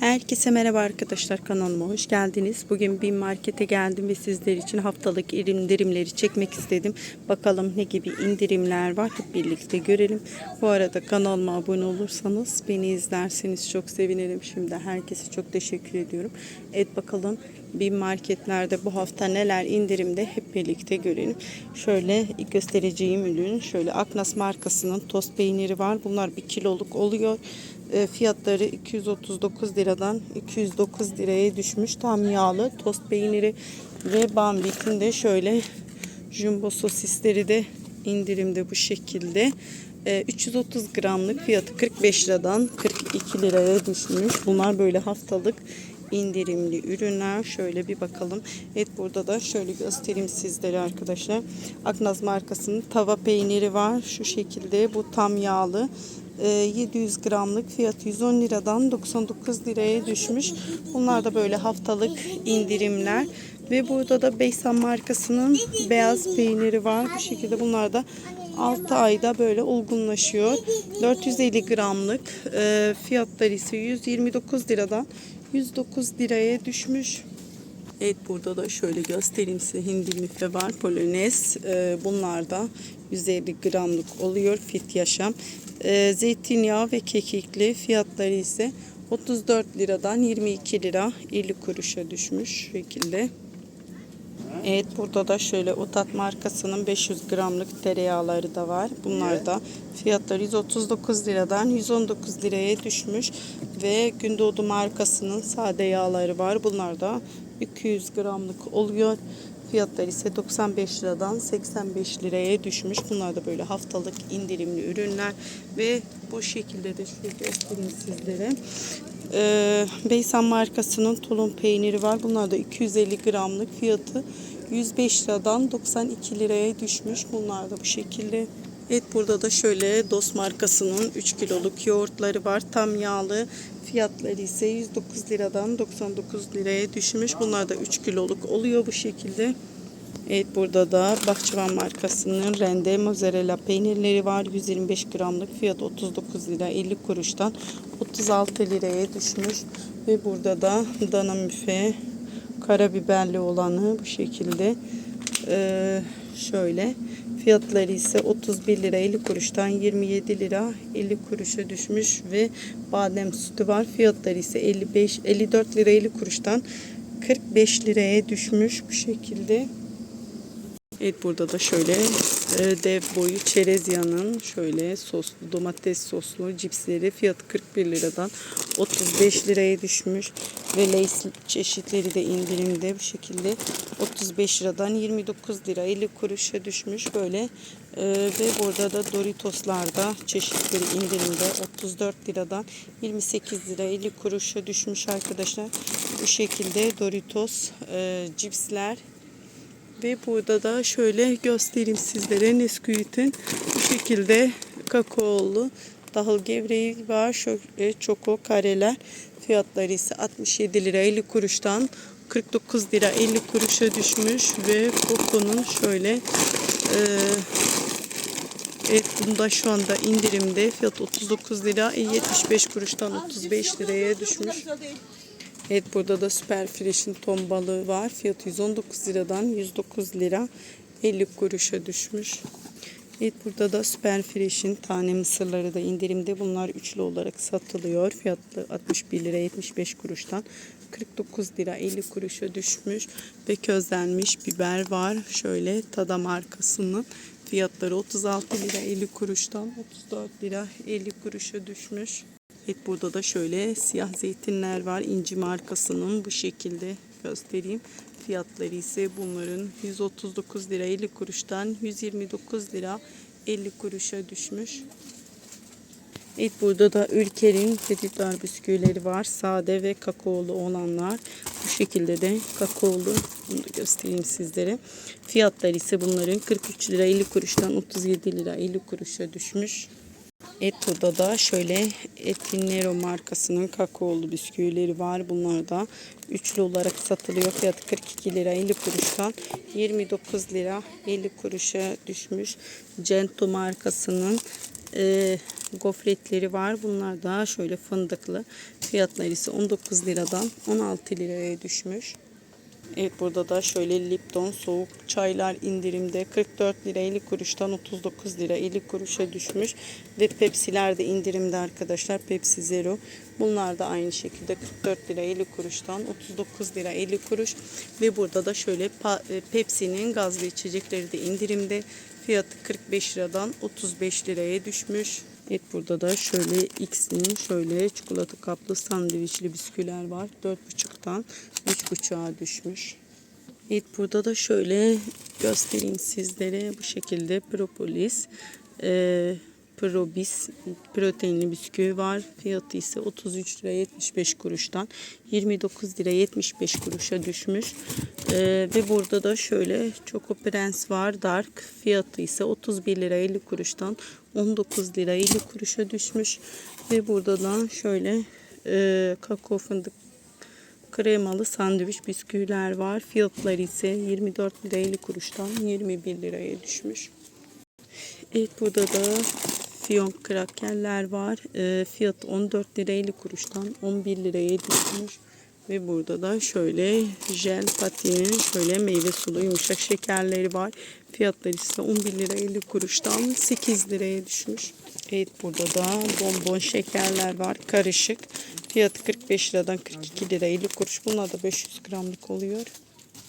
Herkese merhaba arkadaşlar kanalıma hoş geldiniz. Bugün bir markete geldim ve sizler için haftalık indirimleri çekmek istedim. Bakalım ne gibi indirimler var hep birlikte görelim. Bu arada kanalıma abone olursanız beni izlerseniz çok sevinirim. Şimdi herkese çok teşekkür ediyorum. Evet bakalım bir marketlerde bu hafta neler indirimde hep birlikte görelim. Şöyle göstereceğim ürün şöyle Aknas markasının tost peyniri var. Bunlar bir kiloluk oluyor. E, fiyatları 239 liradan 209 liraya düşmüş. Tam yağlı tost peyniri ve bambit'in de şöyle jumbo sosisleri de indirimde bu şekilde. E, 330 gramlık fiyatı 45 liradan 42 liraya düşmüş. Bunlar böyle haftalık indirimli ürünler. Şöyle bir bakalım. Evet burada da şöyle göstereyim sizlere arkadaşlar. Aknaz markasının tava peyniri var. Şu şekilde bu tam yağlı. Ee, 700 gramlık fiyat 110 liradan 99 liraya düşmüş. Bunlar da böyle haftalık indirimler. Ve burada da Beysan markasının beyaz peyniri var. Bu şekilde bunlar da 6 ayda böyle olgunlaşıyor. 450 gramlık e, fiyatları ise 129 liradan 109 liraya düşmüş. Evet burada da şöyle göstereyim size hindi müfe var. Polonez. Ee, bunlar da 150 gramlık oluyor. Fit yaşam. Ee, zeytinyağı ve kekikli fiyatları ise 34 liradan 22 lira 50 kuruşa düşmüş şekilde. Evet burada da şöyle Otat markasının 500 gramlık tereyağları da var. Bunlar da fiyatları 139 liradan 119 liraya düşmüş. Ve Gündoğdu markasının sade yağları var. Bunlar da 200 gramlık oluyor. Fiyatları ise 95 liradan 85 liraya düşmüş. Bunlar da böyle haftalık indirimli ürünler ve bu şekilde de şöyle göstereyim sizlere. Ee, Beysan markasının tulum peyniri var. Bunlar da 250 gramlık fiyatı 105 liradan 92 liraya düşmüş. Bunlar da bu şekilde. Evet burada da şöyle Dost markasının 3 kiloluk yoğurtları var. Tam yağlı. Fiyatları ise 109 liradan 99 liraya düşmüş. Bunlar da 3 kiloluk oluyor bu şekilde. Evet burada da Bahçıvan markasının rende mozzarella peynirleri var. 125 gramlık fiyat 39 lira 50 kuruştan 36 liraya düşmüş. Ve burada da dana müfe karabiberli olanı bu şekilde ee, şöyle fiyatları ise 31 lira 50 kuruştan 27 lira 50 kuruşa düşmüş ve badem sütü var. Fiyatları ise 55 54 lira 50 kuruştan 45 liraya düşmüş bu şekilde Evet burada da şöyle e, dev boyu çerez yanın şöyle soslu domates soslu cipsleri fiyatı 41 liradan 35 liraya düşmüş ve Lay's çeşitleri de indirimde bu şekilde 35 liradan 29 lira 50 kuruşa düşmüş böyle. E, ve burada da Doritoslar da çeşitleri indirimde 34 liradan 28 lira 50 kuruşa düşmüş arkadaşlar. Bu şekilde Doritos e, cipsler ve burada da şöyle göstereyim sizlere Nesquik'in bu şekilde kakaolu tahıl gevreği var. Şöyle çoko kareler. Fiyatları ise 67 lira 50 kuruştan 49 lira 50 kuruşa düşmüş ve Coco'nun şöyle e, Evet bunda şu anda indirimde fiyat 39 lira 75 kuruştan 35 liraya düşmüş. Evet burada da Süper Fresh'in ton balığı var. Fiyatı 119 liradan 109 lira 50 kuruşa düşmüş. Evet burada da Süper Fresh'in tane mısırları da indirimde. Bunlar üçlü olarak satılıyor. Fiyatı 61 lira 75 kuruştan 49 lira 50 kuruşa düşmüş. Ve közlenmiş biber var. Şöyle Tada markasının fiyatları 36 lira 50 kuruştan 34 lira 50 kuruşa düşmüş. Evet burada da şöyle siyah zeytinler var. İnci markasının bu şekilde göstereyim. Fiyatları ise bunların 139 lira 50 kuruştan 129 lira 50 kuruşa düşmüş. Evet burada da Ülker'in Petitler bisküvileri var. Sade ve kakaolu olanlar. Bu şekilde de kakaolu. Bunu da göstereyim sizlere. Fiyatları ise bunların 43 lira 50 kuruştan 37 lira 50 kuruşa düşmüş. Et burada da şöyle Etinero markasının kakaolu bisküvileri var. Bunlar da üçlü olarak satılıyor. Fiyatı 42 lira 50 kuruştan 29 lira 50 kuruşa düşmüş. Cento markasının e, gofretleri var. Bunlar da şöyle fındıklı. Fiyatları ise 19 liradan 16 liraya düşmüş. Evet burada da şöyle Lipton soğuk çaylar indirimde 44 lira 50 kuruştan 39 lira 50 kuruşa düşmüş. Ve Pepsi'ler de indirimde arkadaşlar Pepsi Zero. Bunlar da aynı şekilde 44 lira 50 kuruştan 39 lira 50 kuruş. Ve burada da şöyle e, Pepsi'nin gazlı içecekleri de indirimde. Fiyatı 45 liradan 35 liraya düşmüş. Evet burada da şöyle X'in şöyle çikolata kaplı sandviçli bisküviler var. 4,5'tan 3,5'a düşmüş. Evet burada da şöyle göstereyim sizlere bu şekilde propolis e, probis proteinli bisküvi var. Fiyatı ise 33 lira 75 kuruştan 29 lira 75 kuruşa düşmüş. E, ve burada da şöyle Choco Prens var dark. Fiyatı ise 31 lira 50 kuruştan 19 lira 50 kuruşa düşmüş. Ve burada da şöyle e, kakao fındık kremalı sandviç bisküviler var. Fiyatları ise 24 lira 50 kuruştan 21 liraya düşmüş. Evet burada da fiyonk krakerler var. E, fiyatı 14 lira 50 kuruştan 11 liraya düşmüş. Ve burada da şöyle jel patinin şöyle meyve sulu yumuşak şekerleri var. Fiyatları ise 11 lira 50 kuruştan 8 liraya düşmüş. Evet burada da bonbon şekerler var karışık. Fiyatı 45 liradan 42 lira 50 kuruş. Bunlar da 500 gramlık oluyor.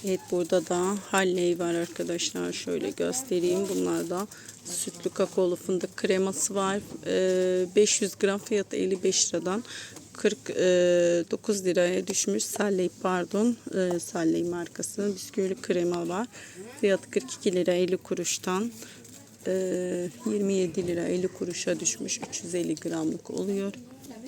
Evet burada da halley var arkadaşlar. Şöyle göstereyim. Bunlar da sütlü kakaolu fındık kreması var. Ee, 500 gram fiyatı 55 liradan 49 liraya düşmüş. Salley pardon. Ee, Salley markası bisküvili krema var. Fiyatı 42 lira 50 kuruştan ee, 27 lira 50 kuruşa düşmüş. 350 gramlık oluyor.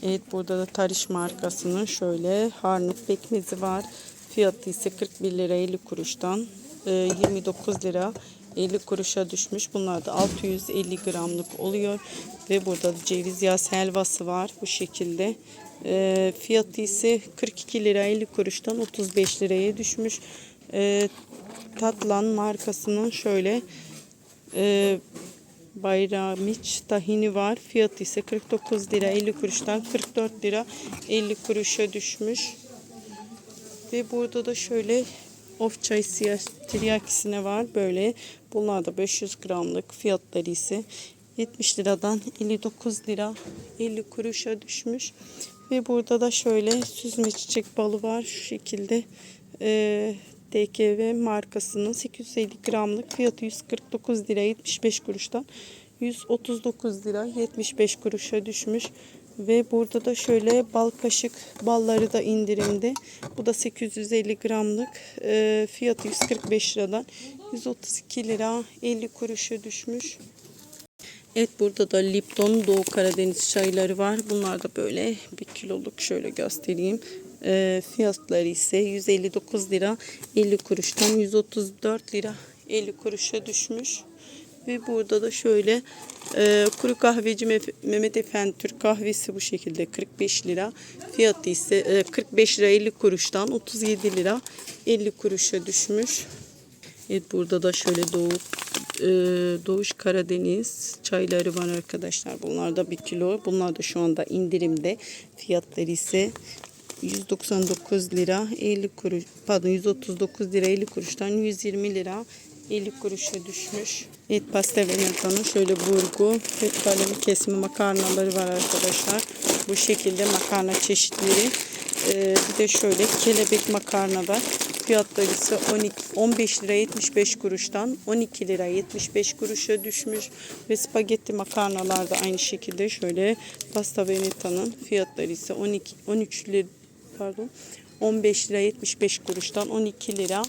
Evet burada da Tariş markasının şöyle harnut pekmezi var. Fiyatı ise 41 lira 50 kuruştan e, 29 lira 50 kuruşa düşmüş. Bunlar da 650 gramlık oluyor. Ve burada da ceviz yağ helvası var bu şekilde. E, fiyatı ise 42 lira 50 kuruştan 35 liraya düşmüş. E, Tatlan markasının şöyle e, Bayramiç tahini var. Fiyatı ise 49 lira 50 kuruştan 44 lira 50 kuruşa düşmüş. Ve burada da şöyle of çay siyah tiryakisine var. Böyle bunlar da 500 gramlık fiyatları ise 70 liradan 59 lira 50 kuruşa düşmüş. Ve burada da şöyle süzme çiçek balı var. Şu şekilde e, DKV markasının 850 gramlık fiyatı 149 lira 75 kuruştan 139 lira 75 kuruşa düşmüş. Ve burada da şöyle bal kaşık balları da indirimde. Bu da 850 gramlık e, fiyatı 145 liradan 132 lira 50 kuruşa düşmüş. Evet burada da Lipton Doğu Karadeniz çayları var. Bunlar da böyle bir kiloluk şöyle göstereyim. E, fiyatları ise 159 lira 50 kuruştan 134 lira 50 kuruşa düşmüş. Ve burada da şöyle e, kuru kahveci Mehmet Efendi Türk kahvesi bu şekilde 45 lira. Fiyatı ise e, 45 lira 50 kuruştan 37 lira 50 kuruşa düşmüş. Evet burada da şöyle Doğu e, Doğuş Karadeniz çayları var arkadaşlar. Bunlar da bir kilo. Bunlar da şu anda indirimde. Fiyatları ise 199 lira 50 kuruş pardon 139 lira 50 kuruştan 120 lira 50 kuruşa düşmüş. Et pasta Veneta'nın şöyle burgu ve kalem kesme makarnaları var arkadaşlar. Bu şekilde makarna çeşitleri. Ee, bir de şöyle kelebek makarna var. Fiyatları ise 12, 15 lira 75 kuruştan 12 lira 75 kuruşa düşmüş. Ve spagetti makarnalar da aynı şekilde şöyle pasta Veneta'nın fiyatları ise 12, 13 lira pardon 15 lira 75 kuruştan 12 lira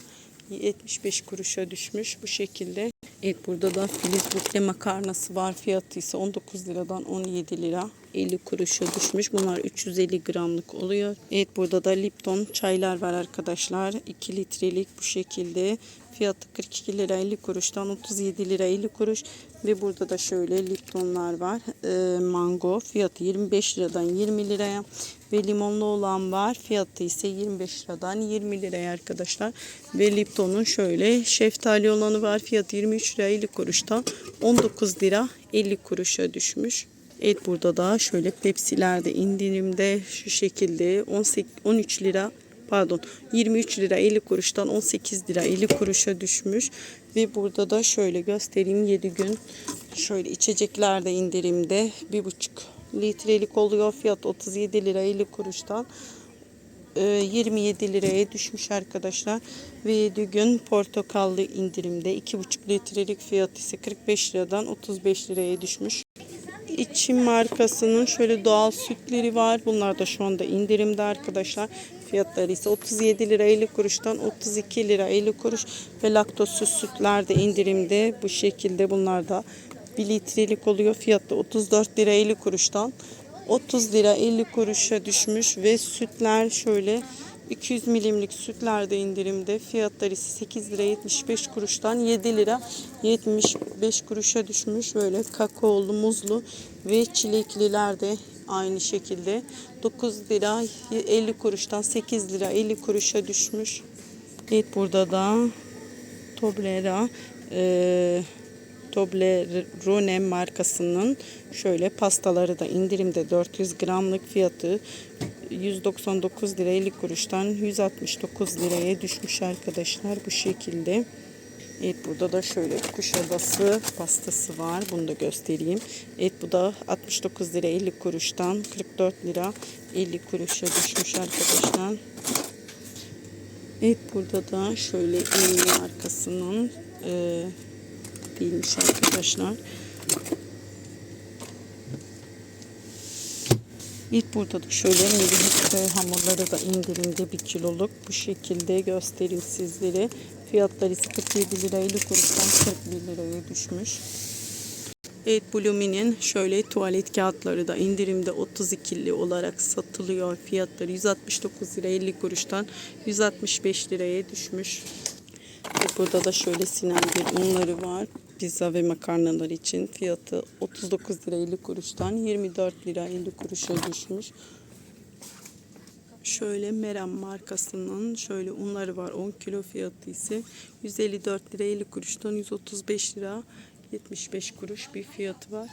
75 kuruşa düşmüş bu şekilde. Evet burada da Filiz bukle makarnası var. Fiyatı ise 19 liradan 17 lira 50 kuruşa düşmüş. Bunlar 350 gramlık oluyor. Evet burada da Lipton çaylar var arkadaşlar. 2 litrelik bu şekilde. Fiyatı 42 lira 50 kuruştan 37 lira 50 kuruş. Ve burada da şöyle Liptonlar var. Ee, mango fiyatı 25 liradan 20 liraya. Ve limonlu olan var. Fiyatı ise 25 liradan 20 liraya arkadaşlar. Ve Lipton'un şöyle şeftali olanı var. Fiyatı 23 lira 50 kuruştan 19 lira 50 kuruşa düşmüş. Evet burada da şöyle Pepsi'ler de indirimde şu şekilde 18 13 lira pardon 23 lira 50 kuruştan 18 lira 50 kuruşa düşmüş. Ve burada da şöyle göstereyim 7 gün şöyle içecekler de indirimde 1,5 litrelik oluyor fiyat 37 lira 50 kuruştan e, 27 liraya düşmüş arkadaşlar. Ve 7 gün portakallı indirimde 2,5 litrelik fiyat ise 45 liradan 35 liraya düşmüş. İçim markasının şöyle doğal sütleri var. Bunlar da şu anda indirimde arkadaşlar. Fiyatları ise 37 lira 50 kuruştan 32 lira 50 kuruş ve laktozsuz sütler de indirimde. Bu şekilde bunlar da 1 litrelik oluyor. Fiyatı 34 lira 50 kuruştan 30 lira 50 kuruşa düşmüş ve sütler şöyle 200 milimlik sütler de indirimde. Fiyatları ise 8 lira 75 kuruştan 7 lira 75 kuruşa düşmüş. Böyle kakaolu, muzlu ve çilekliler de aynı şekilde 9 lira 50 kuruştan 8 lira 50 kuruşa düşmüş. Evet burada da Toblera e, Toblerone markasının şöyle pastaları da indirimde 400 gramlık fiyatı 199 lira 50 kuruştan 169 liraya düşmüş arkadaşlar bu şekilde. Evet burada da şöyle kuşadası pastası var. Bunu da göstereyim. Evet bu da 69 lira 50 kuruştan 44 lira 50 kuruşa düşmüş arkadaşlar. Evet burada da şöyle Eni markasının e, değilmiş arkadaşlar. İlk burada da şöyle milli hamurları da indirimde bir kiloluk bu şekilde göstereyim sizlere. Fiyatları ise 47 lira 50 kuruştan 41 liraya düşmüş. Evet Blumi'nin şöyle tuvalet kağıtları da indirimde 32'li olarak satılıyor. Fiyatları 169 lira 50 kuruştan 165 liraya düşmüş. Ve burada da şöyle Sinengil unları var. Pizza ve makarnalar için fiyatı 39 lira 50 kuruştan 24 lira 50 kuruşa düşmüş. Şöyle Meram markasının şöyle unları var. 10 kilo fiyatı ise 154 lira 50 kuruştan 135 lira 75 kuruş bir fiyatı var.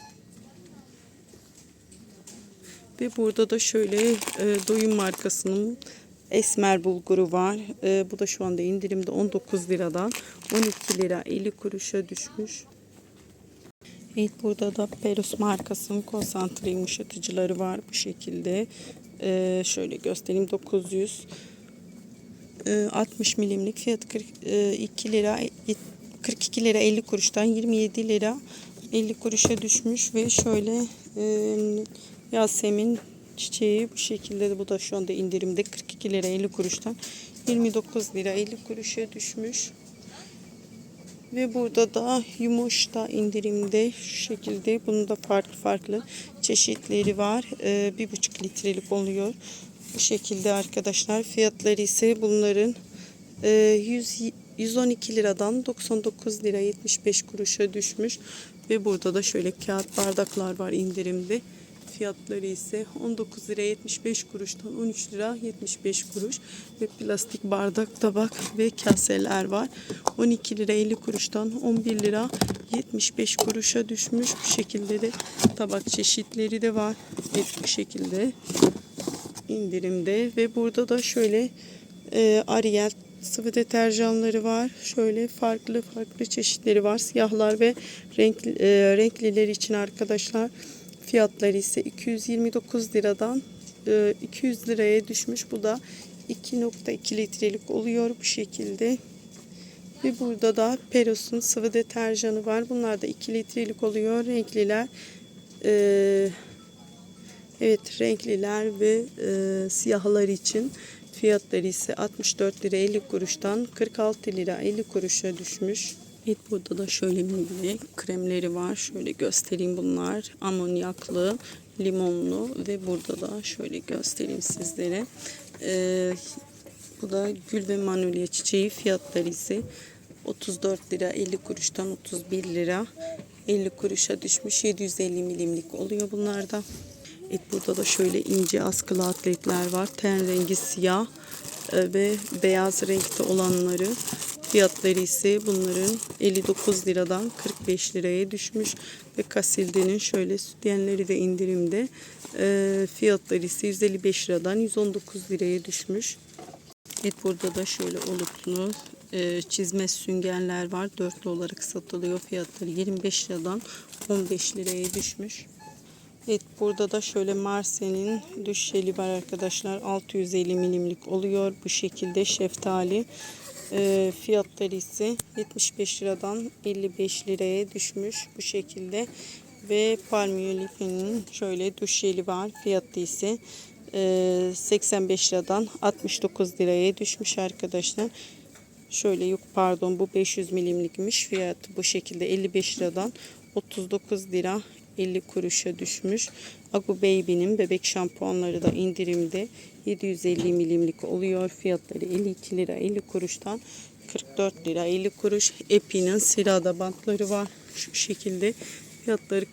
Ve burada da şöyle e, doyum markasının esmer bulguru var. E, bu da şu anda indirimde 19 liradan 12 lira 50 kuruşa düşmüş. Evet burada da Perus markasının konsantre yumuşatıcıları var bu şekilde. E, şöyle göstereyim 900 e, 60 milimlik fiyatı 42 lira 42 lira 50 kuruştan 27 lira 50 kuruşa düşmüş ve şöyle e, Yasemin çiçeği bu şekilde de bu da şu anda indirimde 42 lira 50 kuruştan 29 lira 50 kuruşa düşmüş. Ve burada da yumuş da indirimde şu şekilde. Bunun da farklı farklı çeşitleri var. Ee, bir litrelik oluyor. Bu şekilde arkadaşlar. Fiyatları ise bunların e, 100, 112 liradan 99 lira 75 kuruşa düşmüş. Ve burada da şöyle kağıt bardaklar var indirimde. Fiyatları ise 19 lira 75 kuruştan 13 lira 75 kuruş ve plastik bardak, tabak ve kaseler var. 12 lira 50 kuruştan 11 lira 75 kuruşa düşmüş. Bu şekilde de tabak çeşitleri de var. Bu şekilde indirimde ve burada da şöyle e, Ariel sıvı deterjanları var. Şöyle farklı farklı çeşitleri var. Siyahlar ve renk, e, renkliler için arkadaşlar. Fiyatları ise 229 liradan e, 200 liraya düşmüş. Bu da 2.2 litrelik oluyor bu şekilde. Ve burada da Peros'un sıvı deterjanı var. Bunlar da 2 litrelik oluyor. Renkliler. E, evet renkliler ve e, siyahlar için fiyatları ise 64 lira 50 kuruştan 46 lira 50 kuruşa düşmüş. Evet burada da şöyle mini kremleri var. Şöyle göstereyim bunlar. Amonyaklı limonlu ve burada da şöyle göstereyim sizlere. Ee, bu da gül ve manolya çiçeği fiyatları ise 34 lira 50 kuruştan 31 lira 50 kuruşa düşmüş 750 milimlik oluyor bunlarda. Evet burada da şöyle ince askılı atletler var. Ten rengi siyah e, ve beyaz renkte olanları fiyatları ise bunların 59 liradan 45 liraya düşmüş ve Kasilde'nin şöyle sütyenleri de indirimde E, fiyatları ise 155 liradan 119 liraya düşmüş. Evet burada da şöyle oluklu e, çizme süngerler var. Dörtlü olarak satılıyor. Fiyatları 25 liradan 15 liraya düşmüş. Evet burada da şöyle Marse'nin düşeli var arkadaşlar. 650 milimlik oluyor. Bu şekilde şeftali. E, fiyatları ise 75 liradan 55 liraya düşmüş bu şekilde. Ve Palmolive'nin şöyle düşeli var. Fiyatı ise e, 85 liradan 69 liraya düşmüş arkadaşlar. Şöyle yok pardon bu 500 milimlikmiş fiyatı bu şekilde 55 liradan 39 lira 50 kuruşa düşmüş. Agu Baby'nin bebek şampuanları da indirimde 750 milimlik oluyor. Fiyatları 52 lira 50 kuruştan 44 lira 50 kuruş. Epi'nin sirada bantları var şu şekilde. Fiyatları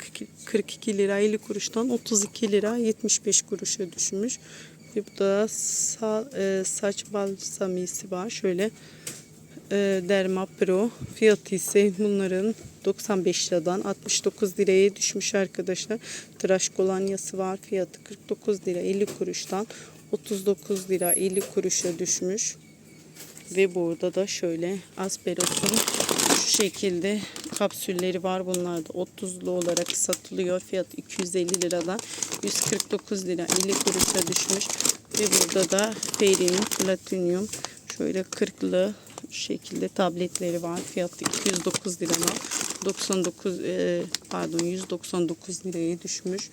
42 lira 50 kuruştan 32 lira 75 kuruşa düşmüş. Ve bu da sa, e, saç balsamisi var. Şöyle Derma Pro fiyatı ise bunların 95 liradan 69 liraya düşmüş arkadaşlar. Tıraş kolonyası var. Fiyatı 49 lira 50 kuruştan 39 lira 50 kuruşa düşmüş. Ve burada da şöyle Asperos'un şu şekilde kapsülleri var. Bunlar da 30'lu olarak satılıyor. Fiyat 250 liradan 149 lira 50 kuruşa düşmüş. Ve burada da Fairy'nin Platinum şöyle 40'lı şekilde tabletleri var. Fiyatı 209 liradan 99 e, pardon 199 liraya düşmüş.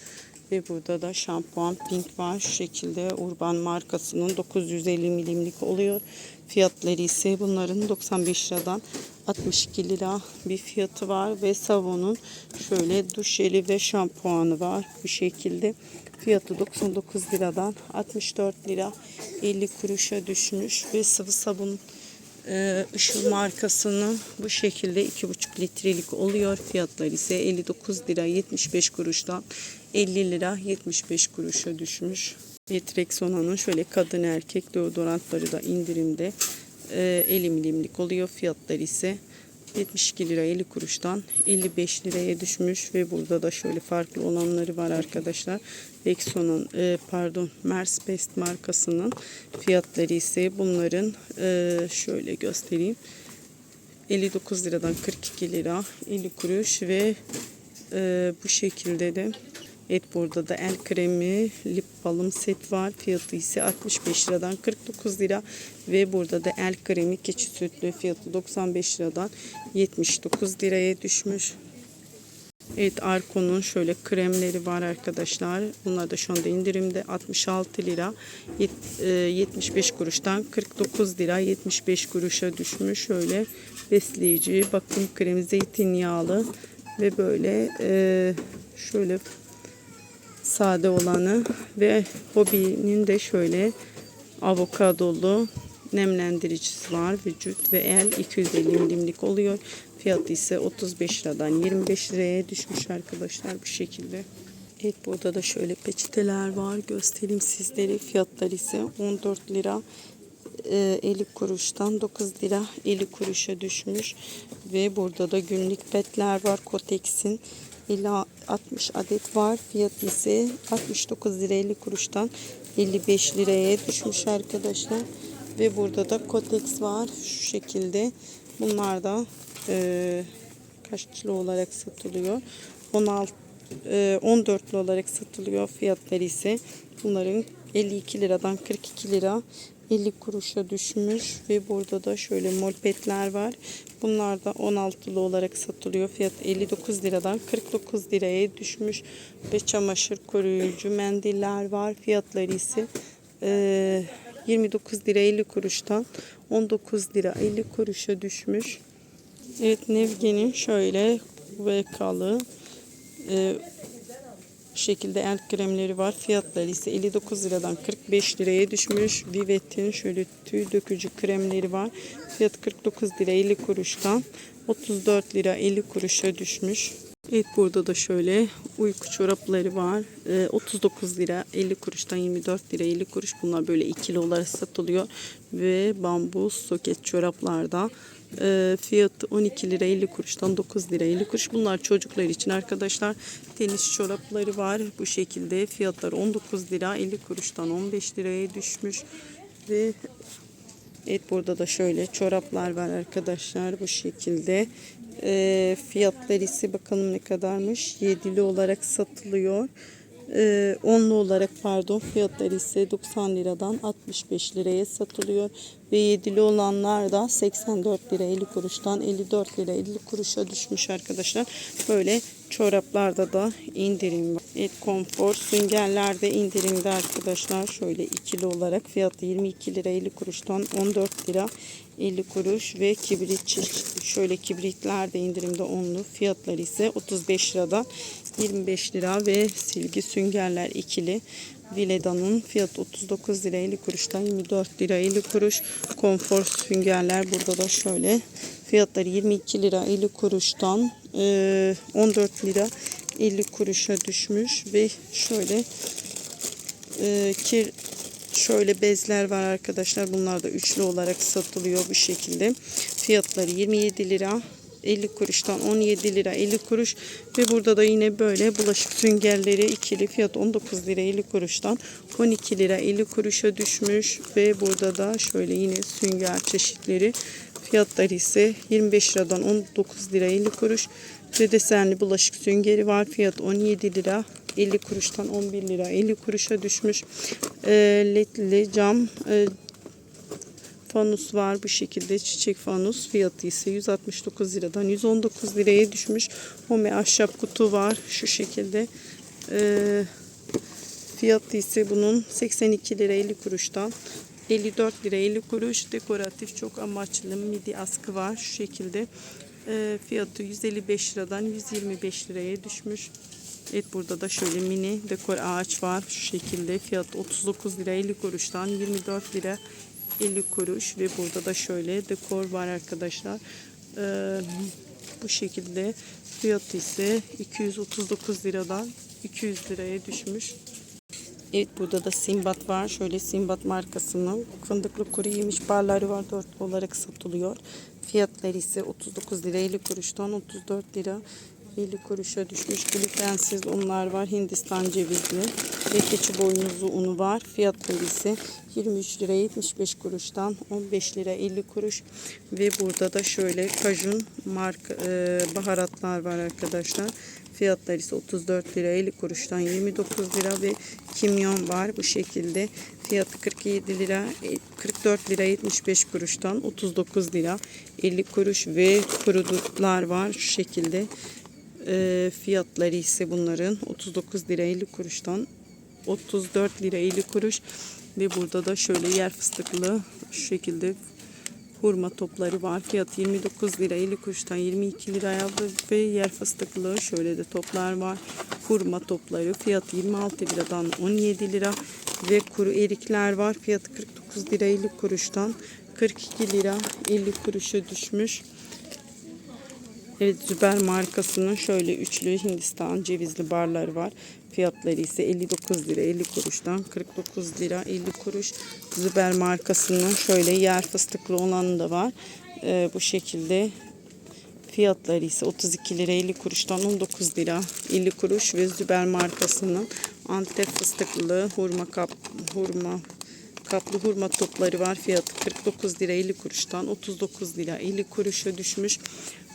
Ve burada da şampuan pink var. Şu şekilde Urban markasının 950 milimlik oluyor. Fiyatları ise bunların 95 liradan 62 lira bir fiyatı var. Ve Savon'un şöyle duş jeli ve şampuanı var. Bu şekilde. Fiyatı 99 liradan 64 lira 50 kuruşa düşmüş. Ve sıvı sabun Işıl markasının bu şekilde 2,5 litrelik oluyor. Fiyatları ise 59 lira 75 kuruştan 50 lira 75 kuruşa düşmüş. Etrexona'nın şöyle kadın erkek deodorantları da indirimde e, 50 milimlik oluyor. Fiyatları ise 72 lira 50 kuruştan 55 liraya düşmüş ve burada da şöyle farklı olanları var arkadaşlar. Rexona'nın e, pardon Mers Best markasının fiyatları ise bunların e, şöyle göstereyim. 59 liradan 42 lira 50 kuruş ve e, bu şekilde de Evet burada da el kremi lip balm set var. Fiyatı ise 65 liradan 49 lira. Ve burada da el kremi keçi sütlü fiyatı 95 liradan 79 liraya düşmüş. Evet Arko'nun şöyle kremleri var arkadaşlar. Bunlar da şu anda indirimde 66 lira yet- e, 75 kuruştan 49 lira 75 kuruşa düşmüş. Şöyle besleyici bakım kremi zeytinyağlı ve böyle e, şöyle sade olanı ve Hobby'nin de şöyle avokadolu nemlendiricisi var. Vücut ve el 250 milimlik oluyor. Fiyatı ise 35 liradan 25 liraya düşmüş arkadaşlar bu şekilde. Evet burada da şöyle peçeteler var. Göstereyim sizlere. Fiyatları ise 14 lira e, 50 kuruştan 9 lira 50 kuruşa düşmüş. Ve burada da günlük petler var. Kotex'in 50 60 adet var. Fiyatı ise 69 lira 50 kuruştan 55 liraya düşmüş arkadaşlar. Ve burada da Kotex var. Şu şekilde. Bunlar da e, kaç kilo olarak satılıyor? 16 e, 14'lü olarak satılıyor. Fiyatları ise bunların 52 liradan 42 lira 50 kuruşa düşmüş ve burada da şöyle molpetler var. Bunlar da 16'lı olarak satılıyor. Fiyat 59 liradan 49 liraya düşmüş ve çamaşır koruyucu mendiller var. Fiyatları ise e, 29 lira 50 kuruştan 19 lira 50 kuruşa düşmüş. Evet Nevge'nin şöyle vekalı e, şekilde el kremleri var. Fiyatları ise 59 liradan 45 liraya düşmüş. Vivet'in şöyle tüy dökücü kremleri var. Fiyat 49 lira 50 kuruştan 34 lira 50 kuruşa düşmüş. Evet burada da şöyle uyku çorapları var. Ee, 39 lira 50 kuruştan 24 lira 50 kuruş. Bunlar böyle ikili olarak satılıyor. Ve bambu soket çoraplarda e, fiyatı 12 lira 50 kuruştan 9 lira 50 kuruş. Bunlar çocuklar için arkadaşlar. Tenis çorapları var. Bu şekilde fiyatları 19 lira 50 kuruştan 15 liraya düşmüş. Ve Evet burada da şöyle çoraplar var arkadaşlar bu şekilde. Ee, fiyatları ise bakalım ne kadarmış. Yedili olarak satılıyor. Ee, onlu olarak pardon fiyatları ise 90 liradan 65 liraya satılıyor. Ve yedili olanlar da 84 lira 50 kuruştan 54 lira 50 kuruşa düşmüş arkadaşlar. Böyle çoraplarda da indirim var. Evet konfor süngerlerde indirimde arkadaşlar. Şöyle ikili olarak fiyatı 22 lira 50 kuruştan 14 lira 50 kuruş ve kibrit şöyle kibritler de indirimde onlu fiyatları ise 35 liradan 25 lira ve silgi süngerler ikili Vileda'nın fiyatı 39 lira 50 kuruştan 24 lira 50 kuruş. Konfor süngerler burada da şöyle. Fiyatları 22 lira 50 kuruştan eee, 14 lira 50 kuruşa düşmüş ve şöyle eee, kir şöyle bezler var arkadaşlar. Bunlar da üçlü olarak satılıyor bu şekilde. Fiyatları 27 lira 50 kuruştan 17 lira 50 kuruş. Ve burada da yine böyle bulaşık süngerleri ikili fiyat 19 lira 50 kuruştan 12 lira 50 kuruşa düşmüş. Ve burada da şöyle yine sünger çeşitleri. Fiyatları ise 25 liradan 19 lira 50 kuruş. Ve desenli bulaşık süngeri var. Fiyat 17 lira 50 kuruştan 11 lira 50 kuruşa düşmüş. E, ledli cam e, fanus var. Bu şekilde çiçek fanus fiyatı ise 169 liradan 119 liraya düşmüş. Home ahşap kutu var. Şu şekilde. Ee, fiyatı ise bunun 82 lira 50 kuruştan 54 lira 50 kuruş. Dekoratif çok amaçlı midi askı var. Şu şekilde. Ee, fiyatı 155 liradan 125 liraya düşmüş. Evet burada da şöyle mini dekor ağaç var. Şu şekilde. Fiyat 39 lira 50 kuruştan 24 lira 50 kuruş ve burada da şöyle dekor var arkadaşlar. Ee, bu şekilde fiyatı ise 239 liradan 200 liraya düşmüş. Evet burada da Simbat var. Şöyle Simbat markasının fındıklı kuru yemiş barları var. 4 olarak satılıyor. Fiyatları ise 39 lira 50 kuruştan 34 lira 50 kuruşa düşmüş. Glutensiz unlar var. Hindistan cevizli ve keçi boynuzlu unu var. Fiyatları ise 23 lira 75 kuruştan 15 lira 50 kuruş ve burada da şöyle kajun marka e, baharatlar var arkadaşlar. Fiyatları ise 34 lira 50 kuruştan 29 lira ve kimyon var bu şekilde. Fiyatı 47 lira e, 44 lira 75 kuruştan 39 lira 50 kuruş ve kuru dutlar var şu şekilde. E, fiyatları ise bunların 39 lira 50 kuruştan 34 lira 50 kuruş ve burada da şöyle yer fıstıklı şu şekilde hurma topları var. Fiyat 29 lira 50 kuruştan 22 liraya ve yer fıstıklı şöyle de toplar var. Hurma topları fiyat 26 liradan 17 lira ve kuru erikler var. Fiyatı 49 lira 50 kuruştan 42 lira 50 kuruşa düşmüş. Evet Züber markasının şöyle üçlü Hindistan cevizli barları var. Fiyatları ise 59 lira 50 kuruştan 49 lira 50 kuruş. Züber markasının şöyle yer fıstıklı olanı da var. Ee, bu şekilde fiyatları ise 32 lira 50 kuruştan 19 lira 50 kuruş ve Züber markasının Antep fıstıklı hurma kap hurma kaplı hurma topları var. Fiyatı 49 lira 50 kuruştan 39 lira 50 kuruşa düşmüş.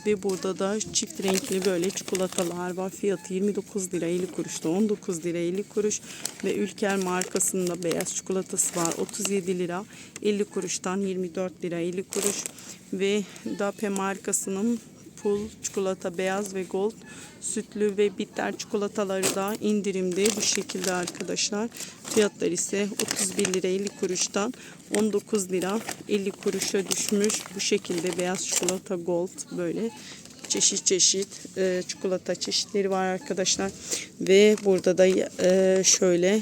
Ve burada da çift renkli böyle çikolatalar var. Fiyatı 29 lira 50 kuruşta 19 lira 50 kuruş. Ve Ülker markasının da beyaz çikolatası var. 37 lira 50 kuruştan 24 lira 50 kuruş. Ve Dape markasının pul çikolata beyaz ve gold sütlü ve bitter çikolataları da indirimde bu şekilde arkadaşlar. Fiyatlar ise 31 lira 50 kuruştan 19 lira 50 kuruşa düşmüş. Bu şekilde beyaz çikolata gold böyle çeşit çeşit e, çikolata çeşitleri var arkadaşlar. Ve burada da e, şöyle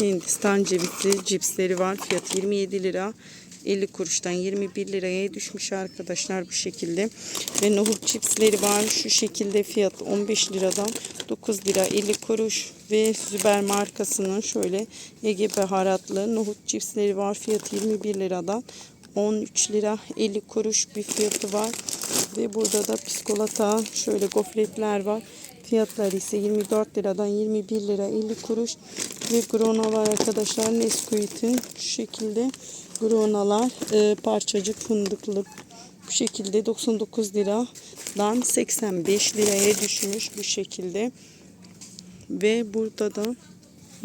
Hindistan cevizli cipsleri var. Fiyatı 27 lira. 50 kuruştan 21 liraya düşmüş arkadaşlar bu şekilde. Ve nohut çipsleri var. Şu şekilde fiyat 15 liradan 9 lira 50 kuruş. Ve Züber markasının şöyle Ege baharatlı nohut çipsleri var. Fiyatı 21 liradan 13 lira 50 kuruş bir fiyatı var. Ve burada da piskolata şöyle gofretler var. Fiyatları ise 24 liradan 21 lira 50 kuruş. Ve grona var arkadaşlar. Nesquik'in şu şekilde gronalar e, parçacık fındıklı bu şekilde 99 liradan 85 liraya düşmüş bu şekilde. Ve burada da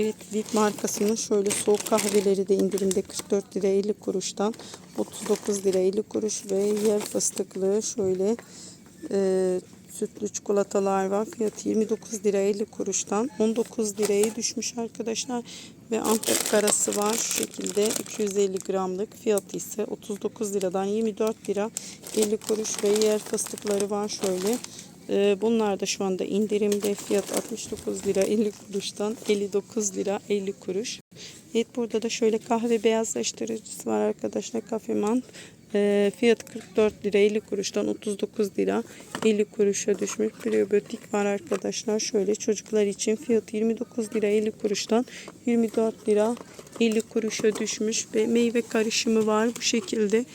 Evet Lit markasının şöyle soğuk kahveleri de indirimde 44 lira 50 kuruştan 39 lira 50 kuruş ve yer fıstıklı şöyle e, sütlü çikolatalar var. Fiyatı 29 lira 50 kuruştan 19 liraya düşmüş arkadaşlar. Ve Antep karası var şu şekilde 250 gramlık fiyatı ise 39 liradan 24 lira 50 kuruş ve yer fıstıkları var şöyle. Ee, Bunlar da şu anda indirimde fiyat 69 lira 50 kuruştan 59 lira 50 kuruş. Evet burada da şöyle kahve beyazlaştırıcısı var arkadaşlar Kafeman. Ee, fiyat 44 lira 50 kuruştan 39 lira 50 kuruşa düşmüş. Prebiyotik var arkadaşlar. Şöyle çocuklar için fiyatı 29 lira 50 kuruştan 24 lira 50 kuruşa düşmüş ve meyve karışımı var bu şekilde.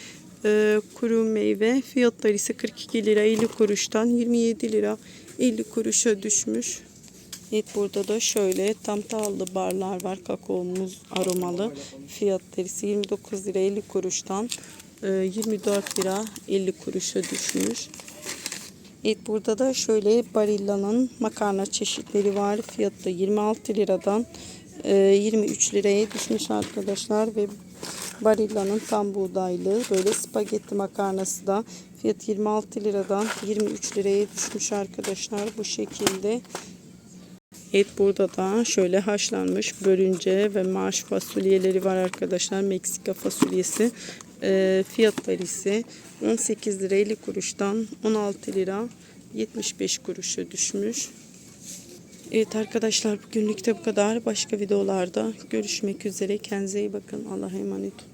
Ee, kuru meyve fiyatları ise 42 lira 50 kuruştan 27 lira 50 kuruşa düşmüş. Evet burada da şöyle tam tahıllı barlar var. Kakaomuz aromalı. Fiyatları ise 29 lira 50 kuruştan e, 24 lira 50 kuruşa düşmüş. Evet burada da şöyle Barilla'nın makarna çeşitleri var. Fiyatı da 26 liradan e, 23 liraya düşmüş arkadaşlar ve Barilla'nın tam buğdaylı böyle spagetti makarnası da fiyat 26 liradan 23 liraya düşmüş arkadaşlar bu şekilde. Evet burada da şöyle haşlanmış börünce ve marş fasulyeleri var arkadaşlar. Meksika fasulyesi. Ee, fiyatları ise 18 lira 50 kuruştan 16 lira 75 kuruşa düşmüş. Evet arkadaşlar bugünlük de bu kadar. Başka videolarda görüşmek üzere. Kendinize iyi bakın. Allah'a emanet olun.